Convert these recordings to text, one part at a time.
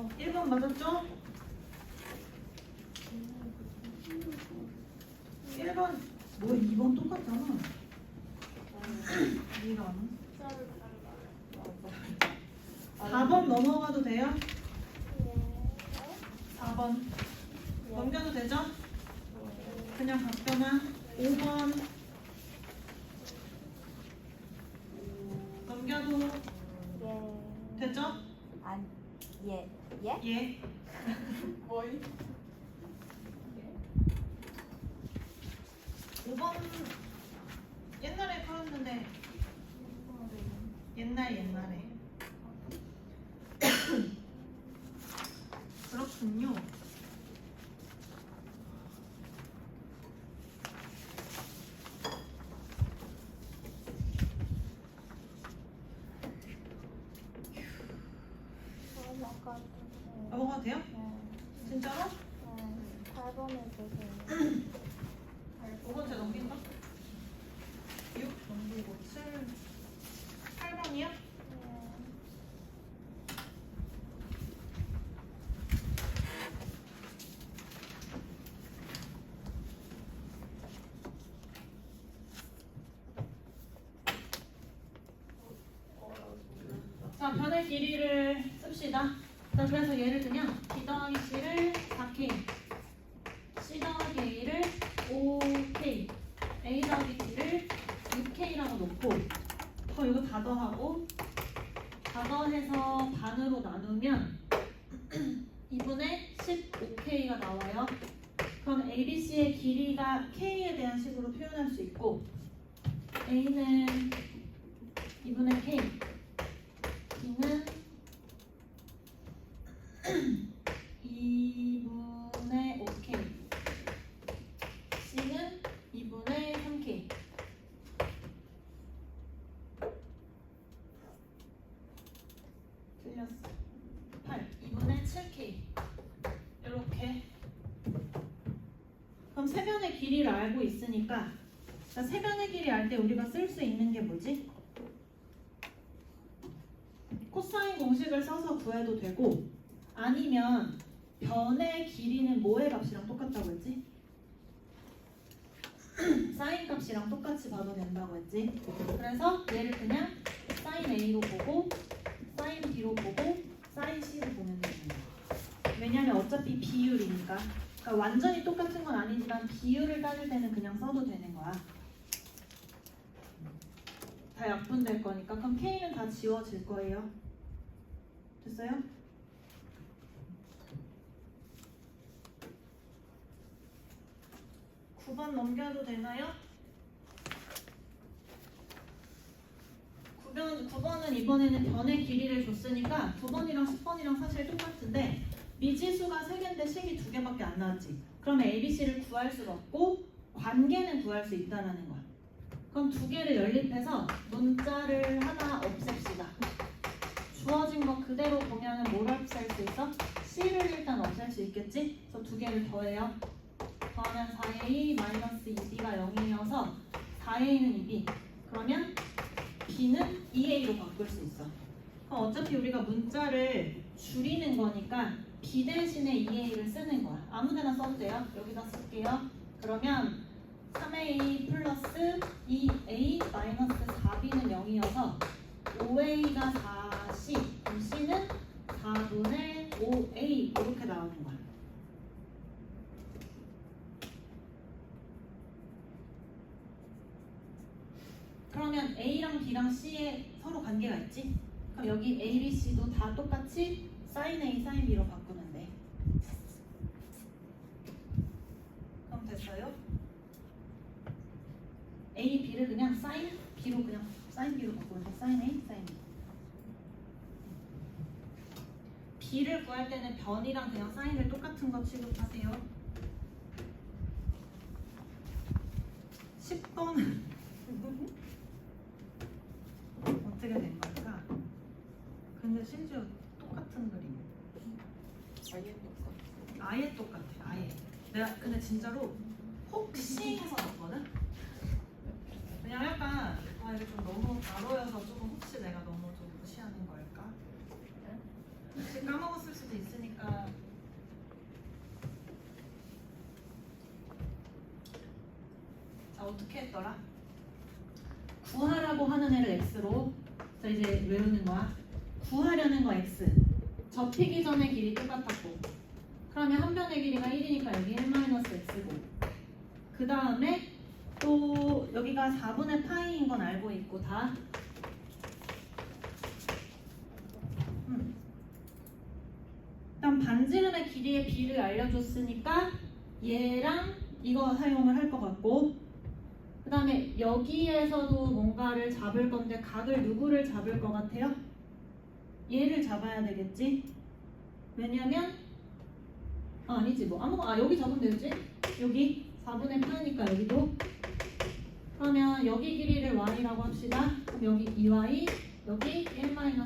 어, 1번 맞았죠? 1번 뭐 2번 똑같잖아. 네가 아는? 4번 넘어가도 돼요? 4번 넘겨도 되죠? 그냥 바뀌어나 5번 넘겨도 되죠? 안, 예, 예? 예. 뭐이? 5번 옛날에 풀었는데 옛날 옛날에 그렇군요. 돼요? 진짜로? 8번에 되세요. 5번째 넘긴다? 6 넘기고 7 8번이요? 자, 변의 길이를 씁시다. 자, 그래서 예를 들면 B 더하기 C를 4K, C 더하기 A를 5K, A 더하기 B를 6K라고 놓고 더 이거 다 더하고 다 더해서 반으로 나누면 2분의 15K가 나와요. 그럼 ABC의 길이가 K에 대한 식으로 표현할 수 있고 A는 2분의 K, B는 2분의 5K, C는 2분의 3K. 틀렸어. 8, 2분의 7K. 이렇게. 그럼 세변의 길이를 알고 있으니까 자, 세변의 길이 알 때 우리가 쓸 수 있는 게 뭐지? 코사인 공식을 써서 구해도 되고 아니면 변의 길이는 뭐의 값이랑 똑같다고 했지? 사인 값이랑 똑같이 봐도 된다고 했지? 그래서 얘를 그냥 사인 A로 보고 사인 B로 보고 사인 C로 보면 거야. 왜냐면 어차피 비율이니까. 그러니까 완전히 똑같은 건 아니지만 비율을 따질 때는 그냥 써도 되는 거야. 다 약분될 거니까. 그럼 K는 다 지워질 거예요. 됐어요? 구번 넘겨도 되나요? 9번, 9번은 이번에는 변의 길이를 줬으니까 9번이랑 10번이랑 사실 똑같은데 미지수가 3개인데 식이 2개밖에 안 나왔지. 그러면 ABC를 구할 수가 없고 관계는 구할 수 있다라는 거야. 그럼 두 개를 연립해서 문자를 하나 없앱시다. 주어진 거 그대로 보면 뭘 없앨 수 있어? C를 일단 없앨 수 있겠지? 그래서 두 개를 더해요. 더하면 4A 마이너스 2B가 0이어서 4A는 2B. 그러면 B는 2A로 바꿀 수 있어. 그럼 어차피 우리가 문자를 줄이는 거니까 B 대신에 2A를 쓰는 거야. 아무 데나 써도 돼요. 여기다 쓸게요. 그러면 3A 플러스 2A 마이너스 4B는 0이어서 5A가 4C, 그럼 C는 4분의 5A 이렇게 나오는 거야. 그러면 A랑 B랑 C에 서로 관계가 있지? 그럼 여기 A, B, C도 다 똑같이 sin A, sin B로 바꾸면 돼. 그럼 됐어요? A, B를 그냥 sin B로 그냥 sin B로 바꾸면 돼. sin A, sin B. B를 구할 때는 변이랑 그냥 사인을 똑같은 거 취급하세요. 10번은 어떻게 된 걸까? 근데 심지어 똑같은 그림. 아예 똑같아. 아예 똑같아. 아예. 내가 근데 진짜로 혹시 해서 왔거든. 그냥 약간 아 이게 좀 너무 바로여서 조금 혹시 내가 너무 좀 무시하는 걸까? 혹시 까먹었을 수도 있으니까 자 어떻게 했더라? 구하라고 하는 애를 x로 자 이제 외우는 거야. 구하려는 거 x. 접히기 전에 길이 똑같았고. 그러면 한 변의 길이가 1이니까 여기 1-x고. 그 다음에 또 여기가 4분의 파이인 건 알고 있고 다. 음. 일단 반지름의 길이의 비를 알려줬으니까 얘랑 이거 사용을 할 것 같고 그 다음에 여기에서도 뭔가를 잡을 건데 각을 누구를 잡을 것 같아요? 얘를 잡아야 되겠지? 왜냐면 아, 아니지 뭐 아무 아 여기 잡으면 되지? 여기? 4분의 8이니까 여기도? 그러면 여기 길이를 y라고 합시다. 여기 2y 여기 1-2y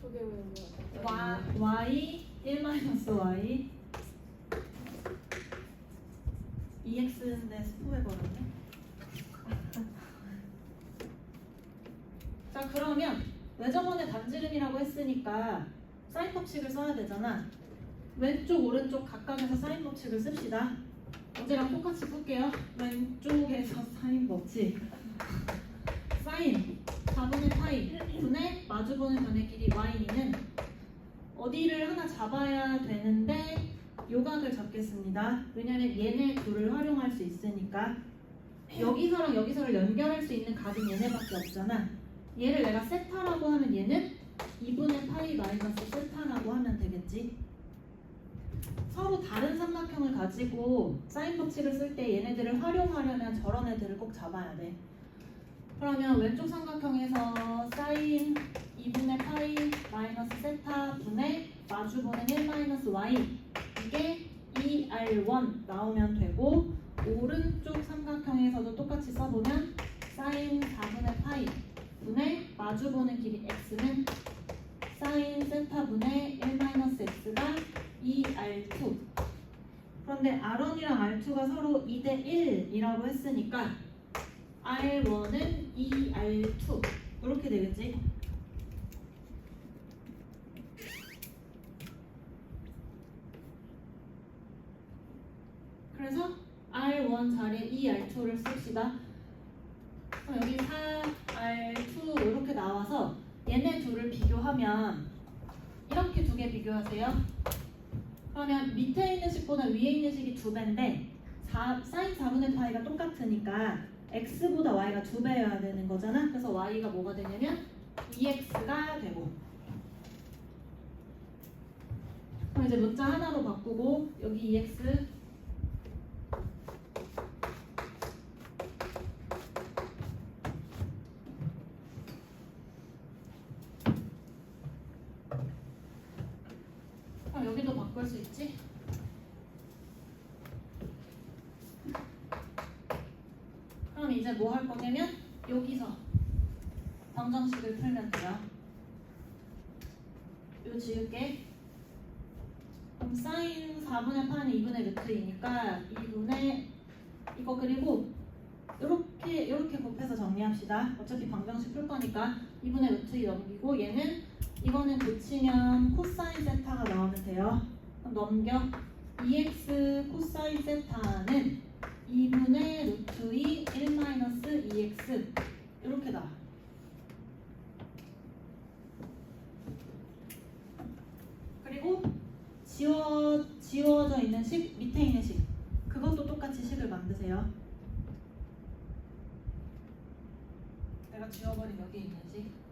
초계 외우 는 y, y. 1-y 2x인데 스포해버렸네 자 그러면 외접원의 반지름이라고 했으니까 사인 법칙을 써야 되잖아. 왼쪽 오른쪽 각각에서 사인 법칙을 씁시다. 어제랑 똑같이 풀게요. 왼쪽에서 사인 법칙. 사인 4분의 파이 분의 마주보는 변의 길이 y는 어디를 하나 잡아야 되는데 요각을 잡겠습니다. 왜냐면 얘네 둘을 활용할 수 있으니까 여기서랑 여기서를 연결할 수 있는 각은 얘네밖에 없잖아. 얘를 내가 세타라고 하면 얘는 2분의 파이 마이너스 세타라고 하면 되겠지. 서로 다른 삼각형을 가지고 사인 법칙을 쓸 때 얘네들을 활용하려면 저런 애들을 꼭 잡아야 돼. 그러면 왼쪽 삼각형에서 사인 2분의 파이 마이너스 세타 분의 마주보는 1 마이너스 y 이게 2r1 나오면 되고 오른쪽 삼각형에서도 똑같이 써보면 사인 4분의 파이 분의 마주보는 길이 x는 사인 세타 분의 1 마이너스 x가 2r2 그런데 r1이랑 r2가 서로 2대 1이라고 했으니까 R1은 2R2 이렇게 되겠지? 그래서 R1 자리에 2R2를 씁시다. 그럼 여기 4R2 이렇게 나와서 얘네 둘을 비교하면 이렇게 두 개 비교하세요. 그러면 밑에 있는 식보다 위에 있는 식이 두 배인데 4, 사인 4분의 파이가 똑같으니까 x보다 y가 두 배여야 되는 거잖아. 그래서 y가 뭐가 되냐면 2x가 되고. 그럼 이제 문자 하나로 바꾸고 여기 2x 그럼 여기도 바꿀 수 있지? 그럼 이제 뭐 할 거냐면 여기서 방정식을 풀면 돼요. 요 지울게. 그럼 사인 4분의 8은 2분의 루트이니까 2분의 이거 그리고 이렇게 이렇게 곱해서 정리합시다. 어차피 방정식 풀 거니까 2분의 루트 2 넘기고 얘는 이거는 고치면 코사인 세타가 나오면 돼요. 그럼 넘겨 2x 코사인 세타는 2분의 루트 2 1 마이너스 2x 이렇게 나와. 그리고 지워 지워져 있는 식 밑에 있는 식 그것도 똑같이 식을 만드세요. 내가 지워버린 여기 있는 식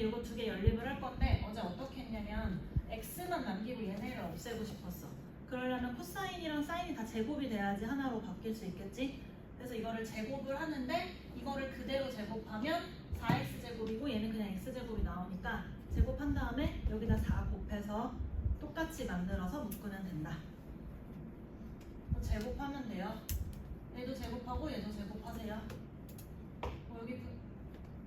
이제 이거 두 개 연립을 할 건데 어제 어떻게 했냐면 x만 남기고 얘네를 없애고 싶었어. 그러려면 코사인이랑 사인이 다 제곱이 돼야지 하나로 바뀔 수 있겠지? 그래서 이거를 제곱을 하는데 이거를 그대로 제곱하면 4x 제곱이고 얘는 그냥 x 제곱이 나오니까 제곱한 다음에 여기다 4 곱해서 똑같이 만들어서 묶으면 된다. 뭐 제곱하면 돼요. 얘도 제곱하고 얘도 제곱하세요. 뭐 여기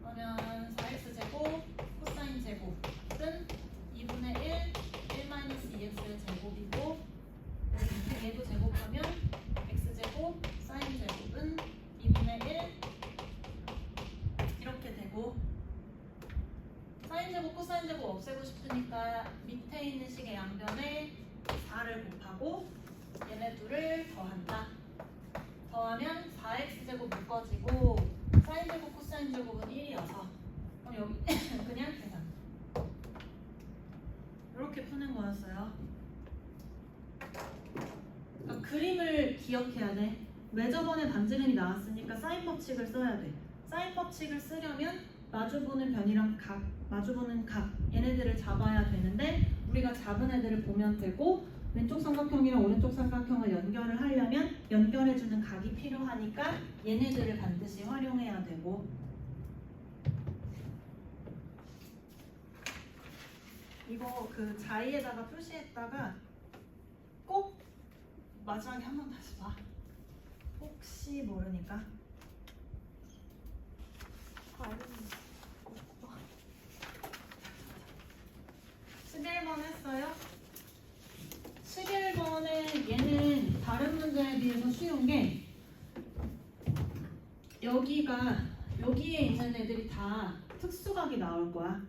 그- 그러면 4x 제곱 코사인 제곱은 2분의 1, 1 마이너스 2x의 제곱이고 얘도 제곱하면 x 제곱 사인 제곱은 2분의 1 이렇게 되고 사인 제곱 코사인 제곱 없애고 싶으니까 밑에 있는 식의 양변에 4를 곱하고 얘네 둘을 더한다. 더하면 4x 제곱 묶어지고 사인 제곱 코사인 제곱은 1이어서 여기 그냥 계산. 이렇게 푸는 거였어요. 그러니까 그림을 기억해야 돼. 왜 저번에 반지름이 나왔으니까 사인 법칙을 써야 돼. 사인 법칙을 쓰려면 마주보는 변이랑 각, 마주보는 각 얘네들을 잡아야 되는데 우리가 잡은 애들을 보면 되고 왼쪽 삼각형이랑 오른쪽 삼각형을 연결을 하려면 연결해주는 각이 필요하니까 얘네들을 반드시 활용해야 되고 이거 그 자리에다가 표시했다가 꼭 마지막에 한 번 다시 봐. 혹시 모르니까. 발음 11번 했어요? 11번에 얘는 다른 문제에 비해서 쉬운 게 여기가 여기에 있는 애들이 다 특수각이 나올 거야.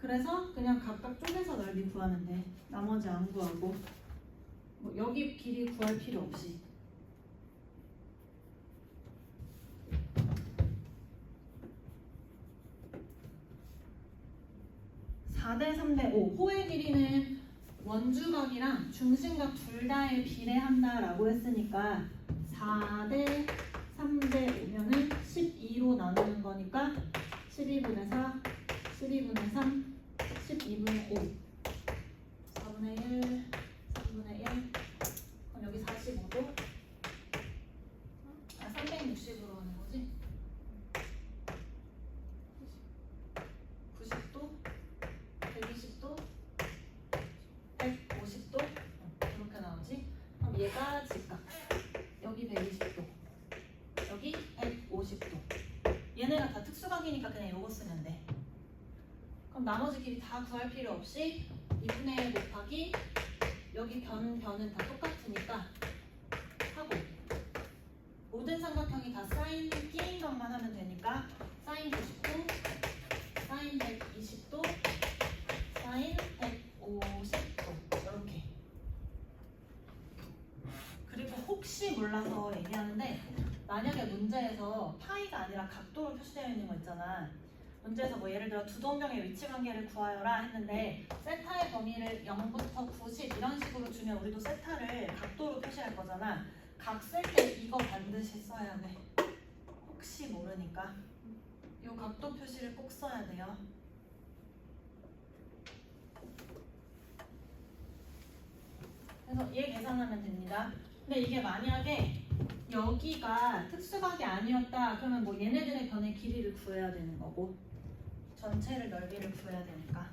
그래서 그냥 각각 쪼개서 넓이 구하면 돼. 나머지 안 구하고. 뭐 여기 길이 구할 필요 없이. 사대삼대오 호의 길이는 원주각이랑 중심각 둘 다에 비례한다라고 했으니까 4대 3대 5면은 12로 나누는 거니까 12분의 4, 12분의 3, 12분의 5, 4분의 1, 3분의 1 그럼 여기 45도 아 360으로 하는 거지? 90도? 120도? 150도? 이렇게 나오지? 그럼 얘가 직각. 여기 120도. 여기 150도. 얘네가 다 특수각이니까 그냥 이거 쓰면 돼 그럼 나머지 길이 다 구할 필요 없이 2분의 1 곱하기 여기 변, 변은 다 똑같으니까 하고. 모든 삼각형이 다 사인 끼인 것만 하면 되니까 사인 90도 사인 120도 사인 150도. 이렇게. 그리고 혹시 몰라서 얘기하는데 만약에 문제에서 파이가 아니라 각도로 표시되어 있는 거 있잖아 문제에서 뭐 예를 들어 두 동경의 위치 관계를 구하여라 했는데 세타의 범위를 0부터 90 이런 식으로 주면 우리도 세타를 각도로 표시할 거잖아. 각 쓸 때 이거 반드시 써야 돼. 혹시 모르니까. 이 각도 표시를 꼭 써야 돼요. 그래서 얘 계산하면 됩니다. 근데 이게 만약에 여기가 특수각이 아니었다. 그러면 뭐 얘네들의 변의 길이를 구해야 되는 거고 전체를 넓이를 구해야 되니까